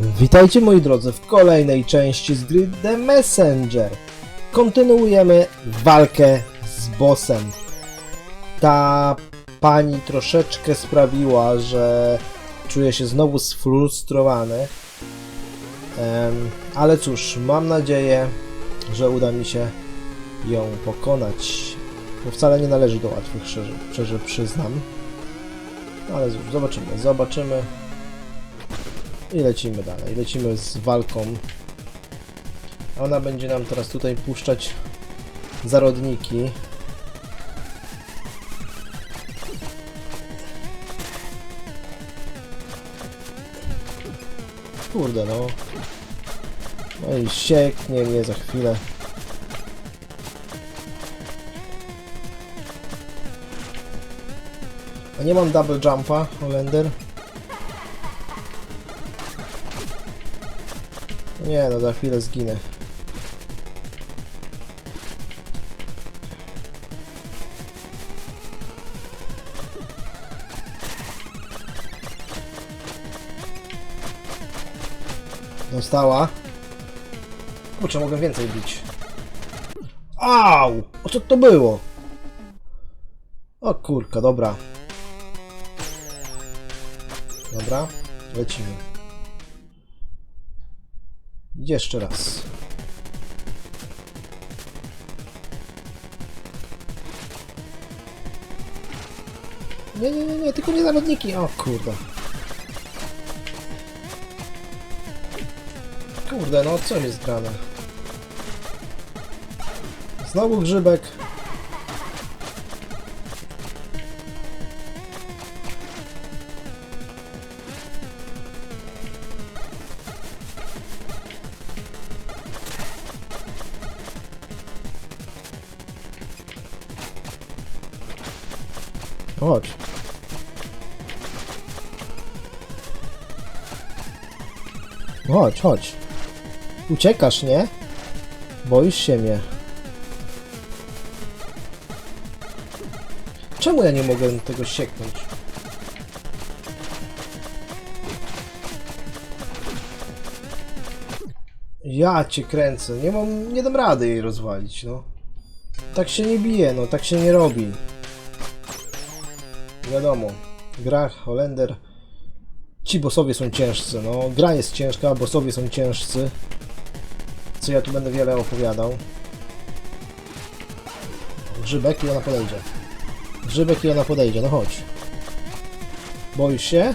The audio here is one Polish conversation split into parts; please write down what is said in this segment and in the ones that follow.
Witajcie moi drodzy w kolejnej części z gry The Messenger. Kontynuujemy walkę z bossem. Ta pani troszeczkę sprawiła, że czuję się znowu sfrustrowany. Ale cóż, mam nadzieję, że uda mi się ją pokonać. Bo wcale nie należy do łatwych, szczerze przyznam. Ale cóż, zobaczymy, zobaczymy. I lecimy dalej. Lecimy z walką. Ona będzie nam teraz tutaj puszczać zarodniki. Kurde no. No i sieknie mnie za chwilę. A nie mam double jumpa, Holender. Nie no, za chwilę zginę. Dostała. Kurczę, mogę więcej bić. Au! O co to było? O kurka, dobra. Dobra, lecimy. Jeszcze raz. Nie, nie, nie, nie, tylko nie. O kurde. Kurde, no co jest grane? Znowu grzybek. Chodź. Chodź, chodź. Uciekasz, nie? Boisz się mnie. Czemu ja nie mogę tego sieknąć? Ja cię kręcę. Nie mam, nie dam rady jej rozwalić, no. Tak się nie bije, no, tak się nie robi. Wiadomo, gra Holender. Ci bossowie są ciężcy, no. Gra jest ciężka, bossowie są ciężcy. Co ja tu będę wiele opowiadał. Grzybek i ona podejdzie. Grzybek i ona podejdzie, no chodź. Boisz się?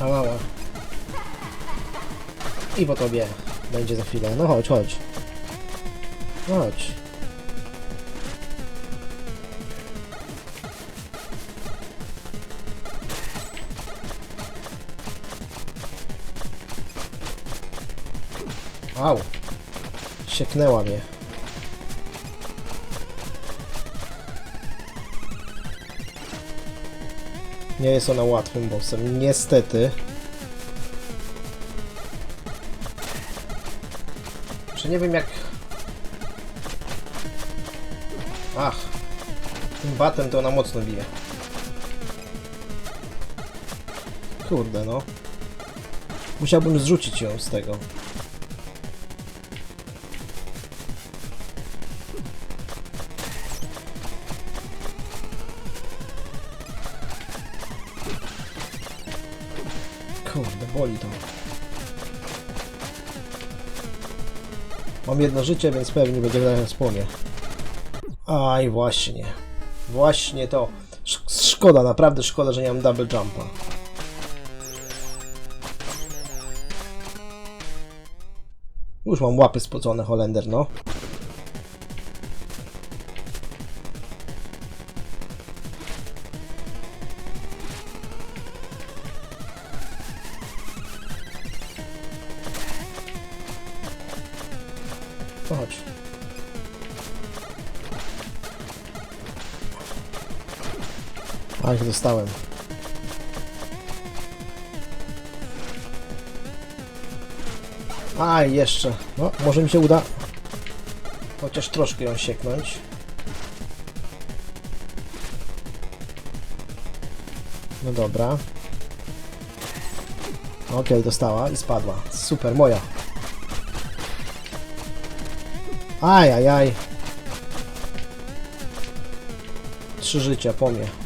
A mała. I po tobie będzie za chwilę. No chodź, chodź. Chodź. Au. Sieknęła mnie. Nie jest ona łatwym bossem, niestety. Czy nie wiem jak... Ach. Tym batem to ona mocno bije. Kurde no. Musiałbym zrzucić ją z tego. Boli to. Mam jedno życie, więc pewnie będzie grałem wspomnie. Aj, właśnie. Właśnie to. Sz szkoda, naprawdę szkoda, że nie mam double jumpa. Już mam łapy spocone, Holender, no. Ach, dostałem. Aj, jeszcze. No, może mi się uda chociaż troszkę ją sieknąć. No dobra. Okej, dostała i spadła. Super, moja. Aj, aj, aj. Trzy życia po mnie.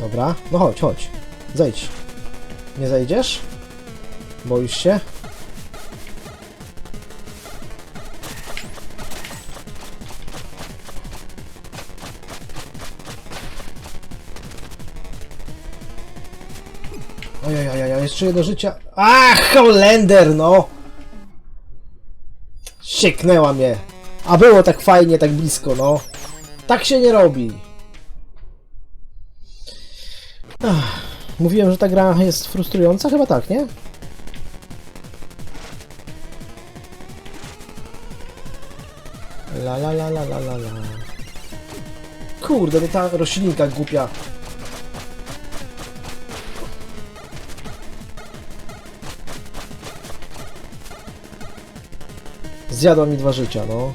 Dobra, no chodź, chodź. Zejdź. Nie zejdziesz? Boisz się? Ojej, jeszcze jedno życie. Ach, Holender, no! Sieknęła mnie. A było tak fajnie, tak blisko, no. Tak się nie robi. Ach, mówiłem, że ta gra jest frustrująca? Chyba tak, nie? La la la la la la. Kurde, mnie ta roślinka głupia. Zjadła mi dwa życia, no.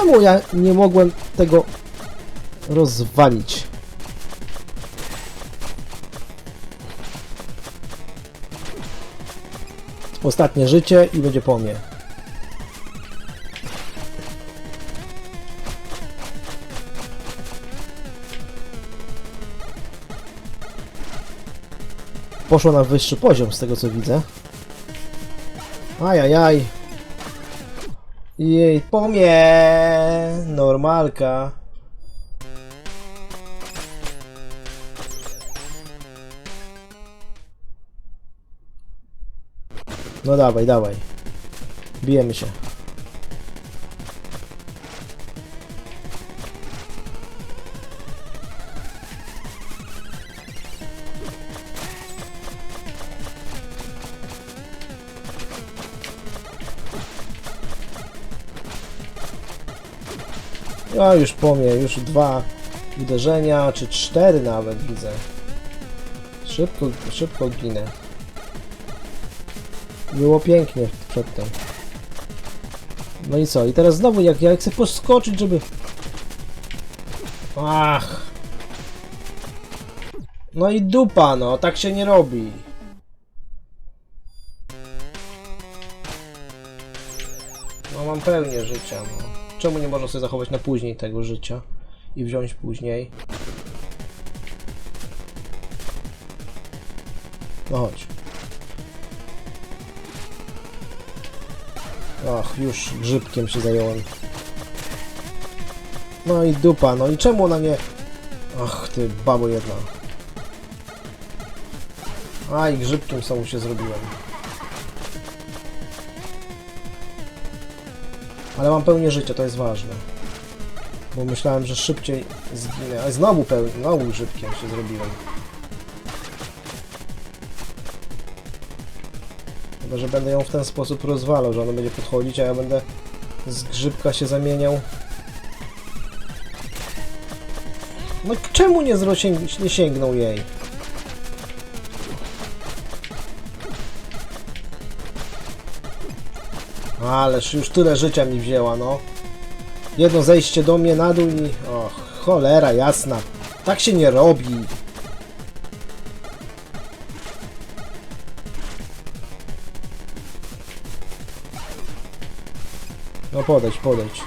Czemu ja nie mogłem tego rozwalić? Ostatnie życie i będzie po mnie. Poszło na wyższy poziom z tego co widzę. Ajajaj. Jej, po mnie! Normalka. No dawaj, dawaj. Bijemy się. No już po mnie, już dwa uderzenia, czy cztery nawet widzę. Szybko, szybko ginę. Było pięknie przedtem. No i co? I teraz znowu jak ja chcę poskoczyć, żeby... Ach. No i dupa, no. Tak się nie robi. No mam pełnię życia, no. Czemu nie można sobie zachować na później tego życia? I wziąć później? No chodź. Ach, już grzybkiem się zająłem. No i dupa, no i czemu ona nie... Ach, ty babo jedna. A, i grzybkiem samą się zrobiłem. Ale mam pełnię życia, to jest ważne. Bo myślałem, że szybciej zginę. A znowu pełni, znowu grzybkiem się zrobiłem. Chyba, że będę ją w ten sposób rozwalał, że ona będzie podchodzić, a ja będę z grzybka się zamieniał. No czemu nie, nie sięgnął jej? Ależ już tyle życia mi wzięła, no. Jedno zejście do mnie na dół i... Och, cholera jasna. Tak się nie robi. No podejdź, podejdź.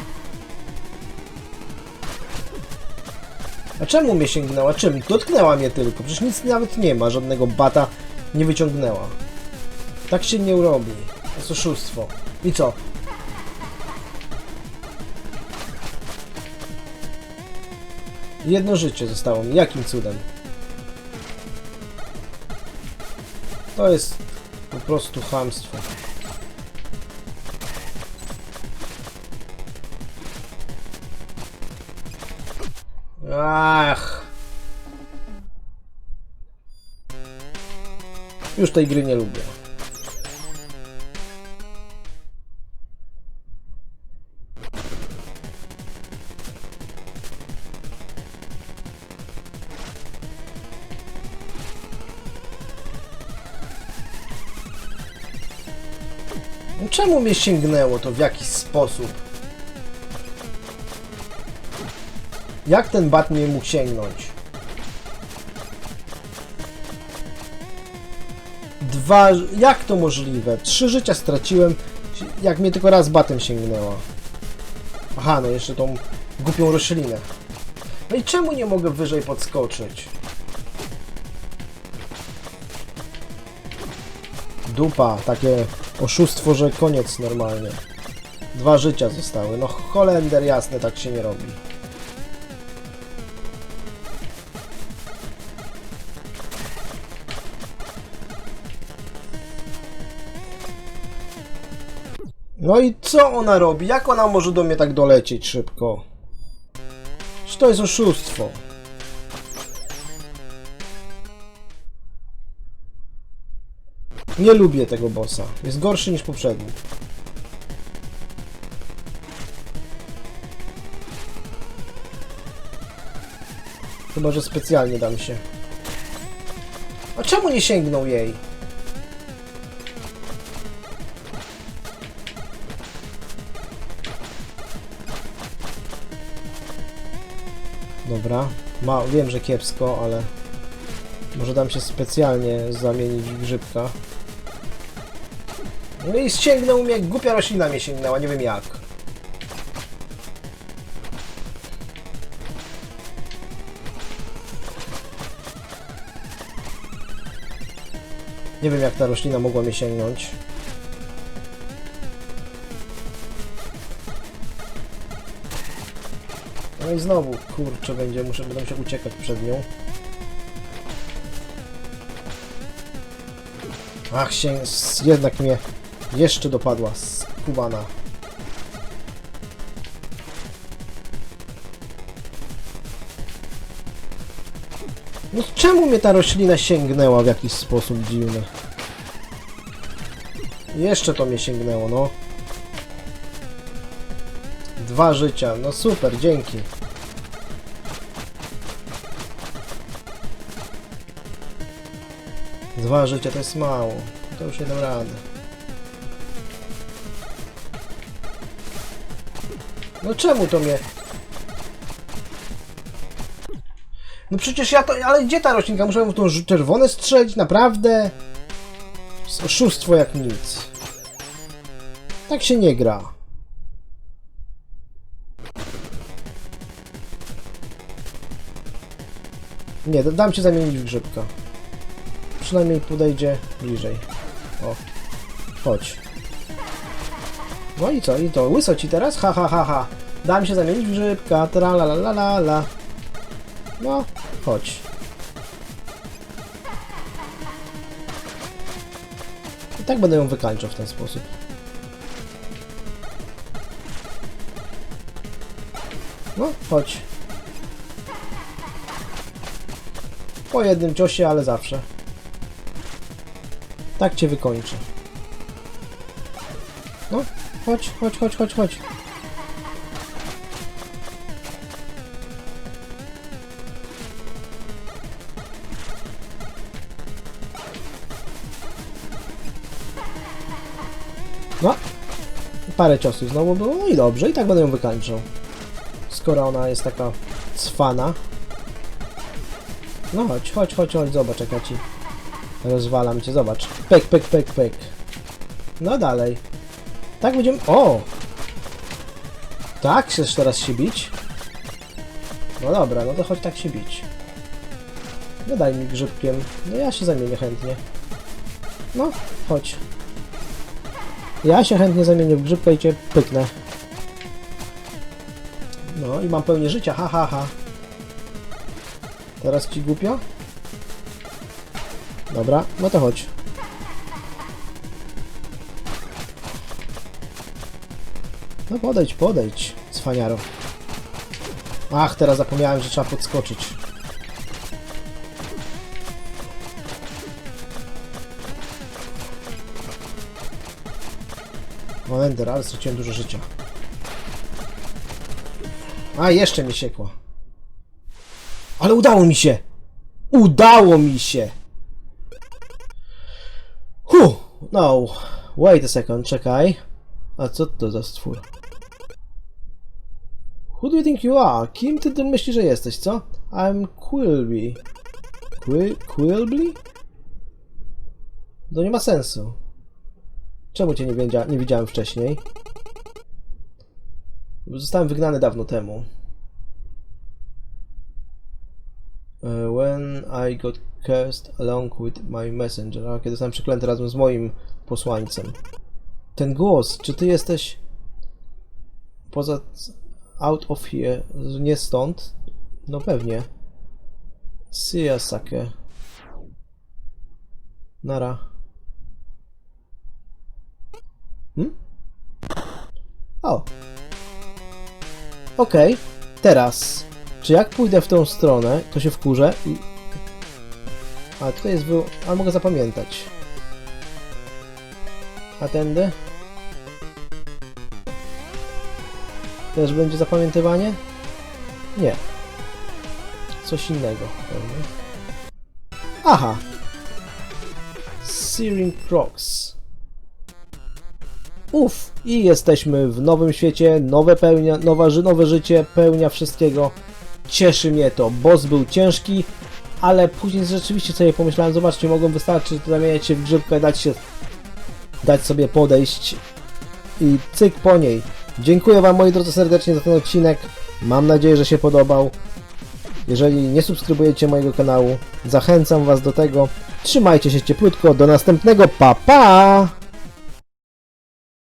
A czemu mnie sięgnęła? Czym? Dotknęła mnie tylko. Przecież nic nawet nie ma. Żadnego bata nie wyciągnęła. Tak się nie robi. To jest oszustwo. I co? Jedno życie zostało mi. Jakim cudem? To jest po prostu chamstwo. Ach. Już tej gry nie lubię. Czemu mnie sięgnęło to w jakiś sposób? Jak ten bat mnie mógł sięgnąć? Dwa... Jak to możliwe? Trzy życia straciłem, jak mnie tylko raz batem sięgnęła. Aha, no jeszcze tą głupią roślinę. No i czemu nie mogę wyżej podskoczyć? Dupa, takie oszustwo, że koniec normalnie. Dwa życia zostały. No Holender jasne, tak się nie robi. No i co ona robi? Jak ona może do mnie tak dolecieć szybko? Czy to jest oszustwo? Nie lubię tego bossa. Jest gorszy niż poprzedni. Chyba, że specjalnie dam się. A czemu nie sięgnął jej? Dobra. Ma, wiem, że kiepsko, ale... Może dam się specjalnie zamienić w grzybka. No i sięgnął mnie, głupia roślina mnie sięgnęła, nie wiem jak. Nie wiem jak ta roślina mogła mnie sięgnąć. No i znowu, kurczę, będzie, muszę, będę musiał uciekać przed nią. Ach, się, jednak mnie jeszcze dopadła, skubana. No czemu mnie ta roślina sięgnęła w jakiś sposób dziwny? Jeszcze to mnie sięgnęło, no. Dwa życia, no super, dzięki. Dwa życia to jest mało. To już nie dam. No czemu to mnie... No przecież ja to... Ale gdzie ta roślinka? Muszę w tą czerwone strzelić? Naprawdę? Oszustwo jak nic. Tak się nie gra. Nie, da- dam się zamienić w grzybka. Przynajmniej podejdzie bliżej. O. Chodź. No i co? I to łyso ci teraz? Ha ha ha ha. Dam się zamienić w grzybka. Tra la la la la. No, chodź. I tak będę ją wykańczał w ten sposób. No, chodź. Po jednym ciosie, ale zawsze. Tak cię wykończę. No, chodź, chodź, chodź, chodź, chodź. No, parę ciosów znowu było, no i dobrze, i tak będę ją wykańczał. Skoro ona jest taka cwana. No chodź, chodź, chodź, chodź, zobacz jak ja ci rozwalam cię, zobacz. Pek, pek, pek, pek. No dalej. Tak będziemy... O! Tak, chcesz teraz się bić? No dobra, no to chodź tak się bić. No daj mi grzybkiem. No ja się zamienię chętnie. No, chodź. Ja się chętnie zamienię w grzybkę i cię pyknę. No i mam pełnię życia, ha ha ha. Teraz ci głupio? Dobra, no to chodź. No podejdź, podejdź, cwaniaro. Ach, teraz zapomniałem, że trzeba podskoczyć. O, Ender, ale straciłem dużo życia. A, jeszcze mi siekło. Ale udało mi się! Udało mi się! Huh, no, wait a second, czekaj. A co to za stwór? Who do you think you are? Kim ty, myślisz, że jesteś, co? I'm Quilby. Qui Quilby? To nie ma sensu. Czemu cię nie, nie widziałem wcześniej? Zostałem wygnany dawno temu. Uh, When I got cursed along with my messenger. A kiedy zostałem przeklęty razem z moim posłańcem. Ten głos, czy ty jesteś poza out of here, nie stąd? No pewnie. See ya, sucker. Nara. Hmm? O. Okej, teraz. Czy jak pójdę w tą stronę, to się wkurzę i... A tutaj jest wy... A mogę zapamiętać. A tędy? Też będzie zapamiętywanie? Nie. Coś innego pewnie. Aha! Searing Crocs. Uff, i jesteśmy w nowym świecie, nowe, pełnia, nowa, nowe życie, pełnia wszystkiego. Cieszy mnie to. Boss był ciężki, ale później rzeczywiście sobie pomyślałem, zobaczcie, mogą wystarczyć zamieniać się w grzybkę, dać się dać sobie podejść i cyk po niej. Dziękuję Wam moi drodzy serdecznie za ten odcinek. Mam nadzieję, że się podobał. Jeżeli nie subskrybujecie mojego kanału, zachęcam Was do tego. Trzymajcie się cieplutko. Do następnego. Pa pa!